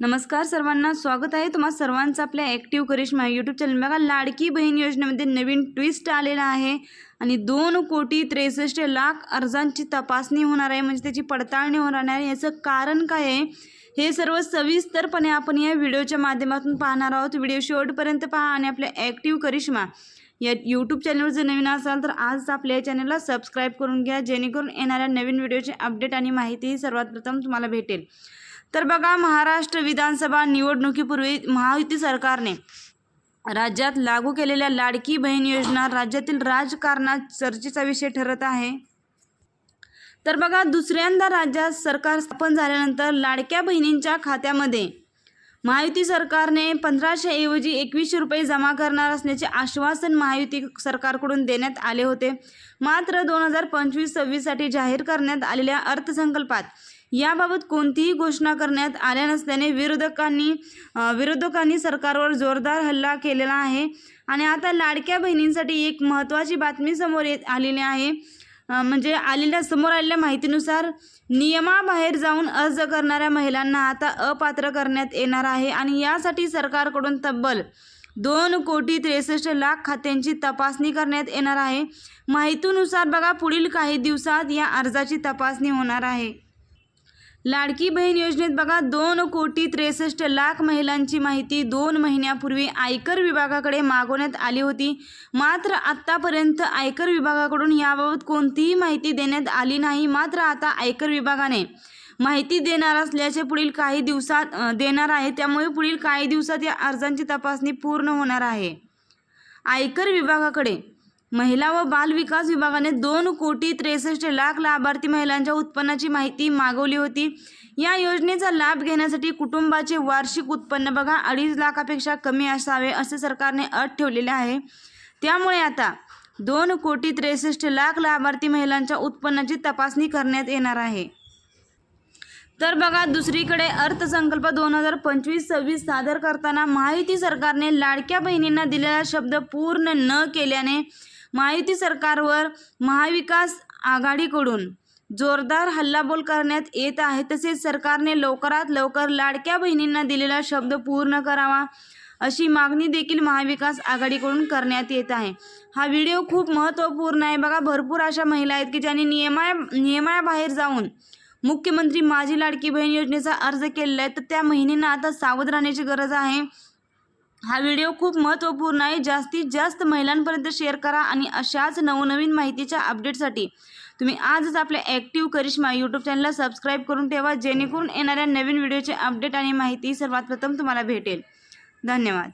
नमस्कार सर्वांना स्वागत आहे तुम्हा सर्वांचं आपल्या ॲक्टिव्ह करिश्मा यूट्यूब चॅनल बघा लाडकी बहीण योजनेमध्ये नवीन ट्विस्ट आलेला आहे आणि दोन कोटी त्रेसष्ट लाख अर्जांची तपासणी होणार आहे म्हणजे त्याची पडताळणी होणार आहे. याचं कारण काय आहे? हे सर्व सविस्तरपणे आपण या व्हिडिओच्या माध्यमातून पाहणार आहोत. व्हिडिओ शेवटपर्यंत पहा आणि आपल्या ॲक्टिव्ह करिश्मा या यूट्यूब चॅनलवर जर नवीन असाल तर आज आपल्या या चॅनलला सबस्क्राईब करून घ्या जेणेकरून येणाऱ्या नवीन व्हिडिओचे अपडेट आणि माहितीही सर्वात प्रथम तुम्हाला भेटेल. तर बघा महाराष्ट्र विधानसभा निवडणुकीपूर्वी महायुती सरकारने राज्यात लागू केलेल्या लाडकी बहीण योजना राज्यातील राजकारणात चर्चेचा विषय ठरत आहे. तर बघा दुसऱ्यांदा राज्यात सरकार स्थापन झाल्यानंतर लाडक्या बहिणींच्या खात्यामध्ये महायुती सरकारने पंधराशे ऐवजी एकवीसशे रुपये जमा करणार असल्याचे आश्वासन महायुती सरकारकडून देण्यात आले होते. मात्र दोन हजार पंचवीस सव्वीससाठी जाहीर करण्यात आलेल्या अर्थसंकल्पात याबाबत कोणतीही घोषणा करण्यात आल्या नसल्याने विरोधकांनी विरोधकांनी सरकारवर जोरदार हल्ला केलेला आहे. आणि आता लाडक्या बहिणींसाठी एक महत्त्वाची बातमी समोर येत आलेली आहे. म्हणजे आलेल्या समोर आलेल्या माहितीनुसार नियमाबाहेर जाऊन अर्ज करणाऱ्या महिलांना आता अपात्र करण्यात येणार आहे. आणि यासाठी सरकारकडून तब्बल दोन कोटी त्रेसष्ट लाख खात्यांची तपासणी करण्यात येणार आहे. माहितीनुसार बघा पुढील काही दिवसात या अर्जाची तपासणी होणार आहे. लाडकी बहीण योजनेत बघा दोन कोटी त्रेसष्ट लाख महिलांची माहिती दोन महिन्यापूर्वी आयकर विभागाकडे मागवण्यात आली होती. मात्र आत्तापर्यंत आयकर विभागाकडून याबाबत कोणतीही माहिती देण्यात आली नाही. मात्र आता आयकर विभागाने माहिती देणार असल्याचे पुढील काही दिवसात देणार आहे. त्यामुळे पुढील काही दिवसात या अर्जांची तपासणी पूर्ण होणार आहे. आयकर विभागाकडे महिला व बाल विकास विभागाने दोन कोटी त्रेसष्ट लाख लाभार्थी महिलांच्या उत्पन्नाची माहिती मागवली होती. या योजनेचा लाभ घेण्यासाठी कुटुंबाचे वार्षिक उत्पन्न बघा अडीच लाखापेक्षा कमी असावे असे सरकारने अट ठेवलेले आहे. त्यामुळे आता दोन कोटी त्रेसष्ट लाख लाभार्थी महिलांच्या उत्पन्नाची तपासणी करण्यात येणार आहे. तर बघा दुसरीकडे अर्थसंकल्प दोन हजार पंचवीस सव्वीस सादर करताना माहिती सरकारने लाडक्या बहिणींना दिलेला शब्द पूर्ण न केल्याने महायुती सरकारवर महाविकास आघाडीकडून जोरदार हल्लाबोल करण्यात येत आहे. तसेच सरकारने लवकरात लवकर लाडक्या बहिणींना दिलेला शब्द पूर्ण करावा अशी मागणी देखील महाविकास आघाडीकडून करण्यात येत आहे. हा व्हिडिओ खूप महत्त्वपूर्ण आहे. बघा भरपूर अशा महिला आहेत की ज्यांनी नियमा नियमाबाहेर जाऊन मुख्यमंत्री माझी लाडकी बहीण योजनेचा अर्ज केलेला आहे. तर त्या महिनींना आता सावध राहण्याची गरज आहे. हा व्हिडिओ खूप महत्त्वपूर्ण आहे. जास्तीत जास्त महिलांपर्यंत शेअर करा आणि अशाच नवनवीन माहितीच्या अपडेटसाठी तुम्ही आजच आपल्या ॲक्टिव्ह करिश्मा यूट्यूब चॅनलला सबस्क्राईब करून ठेवा जेणेकरून येणाऱ्या नवीन व्हिडिओचे अपडेट आणि माहिती सर्वात प्रथम तुम्हाला भेटेल. धन्यवाद.